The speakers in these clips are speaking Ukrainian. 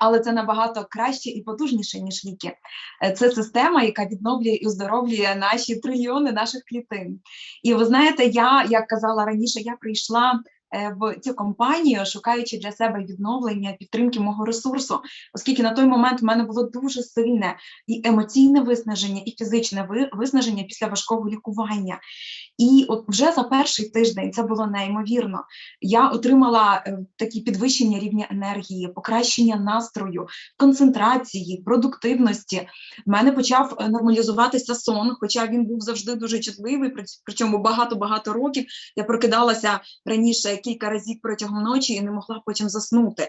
але це набагато краще і потужніше, ніж ліки. Е, Це система, яка відновлює і оздоровлює наші трильйони наших клітин. І ви знаєте, я, як казала раніше, я прийшла е, в цю компанію, шукаючи для себе відновлення, підтримки мого ресурсу, оскільки на той момент в мене було дуже сильне і емоційне виснаження, і фізичне виснаження після важкого лікування. І от вже за перший тиждень це було неймовірно. Я отримала е, такі підвищення рівня енергії, покращення настрою, концентрації, продуктивності. В мене почав е, нормалізуватися сон, хоча він був завжди дуже чутливий, причому багато-багато років. Я прокидалася раніше кілька разів протягом ночі і не могла потім заснути.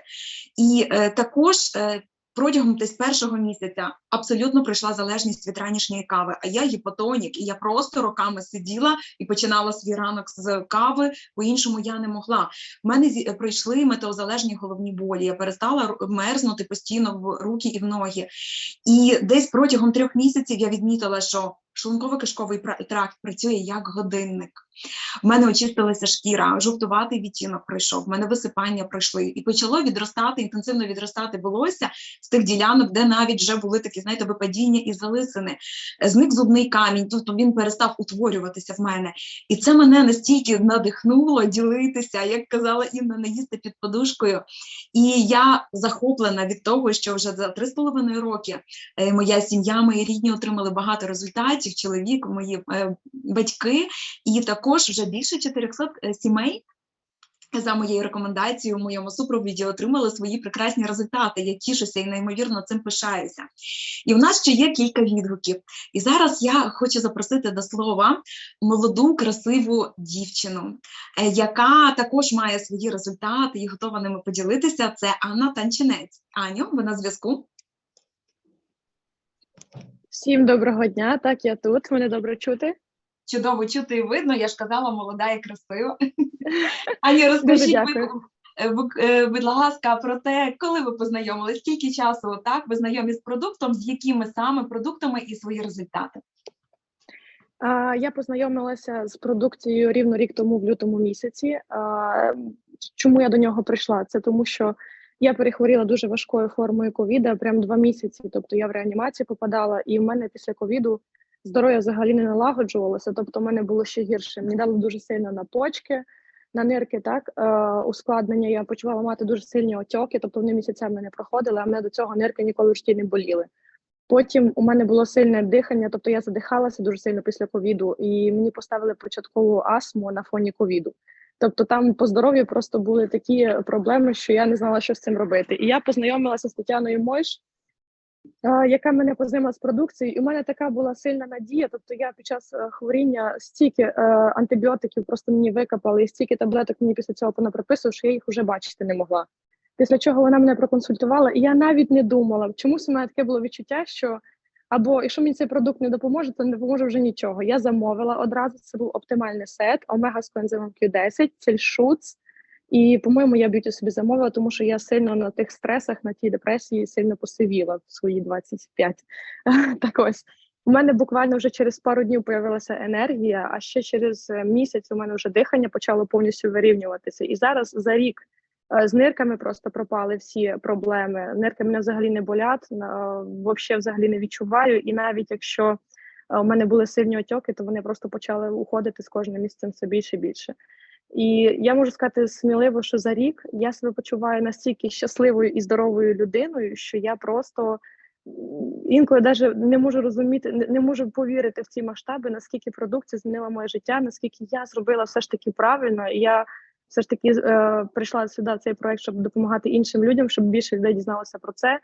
І е, також е, протягом десь першого місяця абсолютно прийшла залежність від ранішньої кави. А я гіпотонік, і я просто роками сиділа і починала свій ранок з кави, по-іншому я не могла. У мене пройшли метеозалежні головні болі. Я перестала мерзнути постійно в руки і в ноги. І десь протягом трьох місяців я відмітила, що шлунково-кишковий тракт працює як годинник. В мене очистилася шкіра, жовтуватий відтінок пройшов, в мене висипання пройшли, і почало відростати, інтенсивно відростати волосся з тих ділянок, де навіть вже були такі, знаєте, випадіння і залисини. Зник зубний камінь, тобто він перестав утворюватися в мене. І це мене настільки надихнуло ділитися, як казала Інна, не їсти під подушкою. І я захоплена від того, що вже за три з половиною роки е, моя сім'я, мої рідні отримали багато результатів, чоловік, мої е, батьки, і також вже більше 400 е, сімей. За моєю рекомендацією, у моєму супровіді отримали свої прекрасні результати. Я тішуся і неймовірно цим пишаюся. І в нас ще є кілька відгуків. І зараз я хочу запросити до слова молоду, красиву дівчину, е, яка також має свої результати і готова ними поділитися. Це Анна Танчинець. Аню, ви на зв'язку? Всім доброго дня. Так, я тут. Мене добре чути. Чудово чути і видно. Я ж казала, молода і красива. Ані, розкажіть, е, е, будь ласка, про те, коли ви познайомились, скільки часу так ви знайомі з продуктом, з якими саме продуктами і свої результати. Я познайомилася з продукцією рівно рік тому, в лютому місяці. Чому я до нього прийшла? Це тому, що я перехворіла дуже важкою формою ковіда, прям два місяці. Тобто я в реанімацію попадала, і в мене після ковіду здоров'я взагалі не налагоджувалося. Тобто, в мене було ще гірше. Мені дало дуже сильно на почки, на нирки, так е, ускладнення. Я почувала мати дуже сильні отьоки, тобто вони місяцями не проходили, а мене до цього нирки ніколи в житті не боліли. Потім у мене було сильне дихання, тобто я задихалася дуже сильно після ковіду, і мені поставили початкову астму на фоні ковіду. Тобто там по здоров'ю просто були такі проблеми, що я не знала, що з цим робити. І я познайомилася з Тетяною Мойш, яка мене познайомила з продукцією. І у мене така була сильна надія. Тобто я під час е, хворіння стільки е, антибіотиків просто мені викопали, і стільки таблеток мені після цього понаприписував, що я їх вже бачити не могла. Після чого вона мене проконсультувала, і я навіть не думала. Чомусь у мене таке було відчуття, що або якщо мені цей продукт не допоможе, то не допоможе вже нічого. Я замовила одразу. Це був оптимальний сет, омега з коензимом Q10, цельшуц. І, по-моєму, я б'юті собі замовила, тому що я сильно на тих стресах, на тій депресії сильно посивіла в свої 25. Так ось. У мене буквально вже через пару днів появилася енергія, а ще через е, місяць у мене вже дихання почало повністю вирівнюватися. І зараз за рік з нирками просто пропали всі проблеми. Нирки мене взагалі не болять, взагалі не відчуваю. І навіть якщо е, у мене були сильні отьоки, то вони просто почали уходити з кожним місяцем все більше і більше. І я можу сказати сміливо, що за рік я себе почуваю настільки щасливою і здоровою людиною, що я просто інколи навіть не можу розуміти, не можу повірити в ці масштаби, наскільки продукція змінила моє життя, наскільки я зробила все ж таки правильно. І я все ж таки е, прийшла сюди цей проект, щоб допомагати іншим людям, щоб більше людей дізналося про це.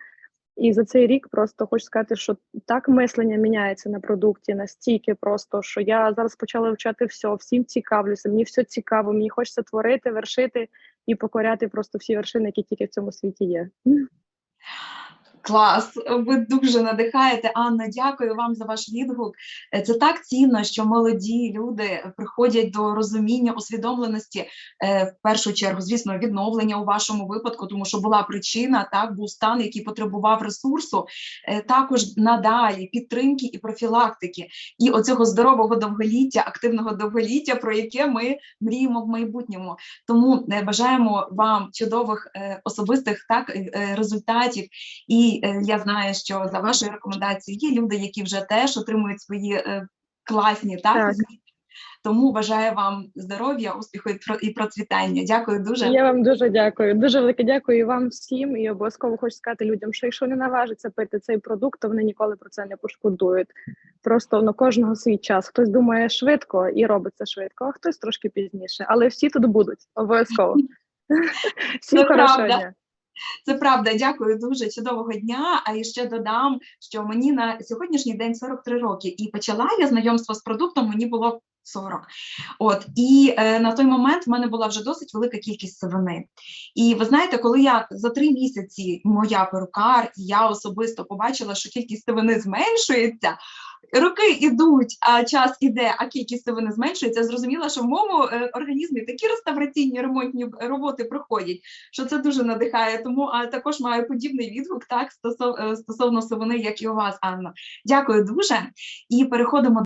І за цей рік просто хочу сказати, що так мислення міняється на продукті настільки просто, що я зараз почала вивчати все, всім цікавлюся, мені все цікаво, мені хочеться творити, вершити і покоряти просто всі вершини, які тільки в цьому світі є. Клас, ви дуже надихаєте. Анна, дякую вам за ваш відгук. Е, Це так цінно, що молоді люди приходять до розуміння, усвідомленості е, в першу чергу, звісно, відновлення у вашому випадку, тому що була причина, так був стан, який потребував ресурсу, е, також надалі підтримки і профілактики, і оцього здорового довголіття, активного довголіття, про яке ми мріємо в майбутньому. Тому бажаємо вам чудових особистих так результатів. І е, я знаю, що за вашою рекомендацією є люди, які вже теж отримують свої е, класні так, Так. Тому бажаю вам здоров'я, успіху і про- і процвітання. Дякую дуже. Я вам дуже дякую. Дуже велике дякую вам всім. І обов'язково хочу сказати людям, що якщо не наважаться пити цей продукт, то вони ніколи про це не пошкодують. Просто на кожного свій час. Хтось думає швидко і робить це швидко, а хтось трошки пізніше. Але всі тут будуть обов'язково. Всім хорошого дня. Це правда, дякую дуже чудового дня. А і ще додам, що мені на сьогоднішній день 43 роки, і почала я знайомство з продуктом. Мені було 40. От і е, на той момент в мене була вже досить велика кількість сивини. І ви знаєте, коли я за три місяці моя перукар і я особисто побачила, що кількість сивини зменшується. Роки ідуть, а час іде, а кількість сивини зменшується. Зрозуміла, що в моєму е, організмі такі реставраційні ремонтні роботи проходять, що це дуже надихає. Тому а також маю подібний відгук так стосов, е, стосовно сивини, як і у вас, Анна. Дякую дуже. І переходимо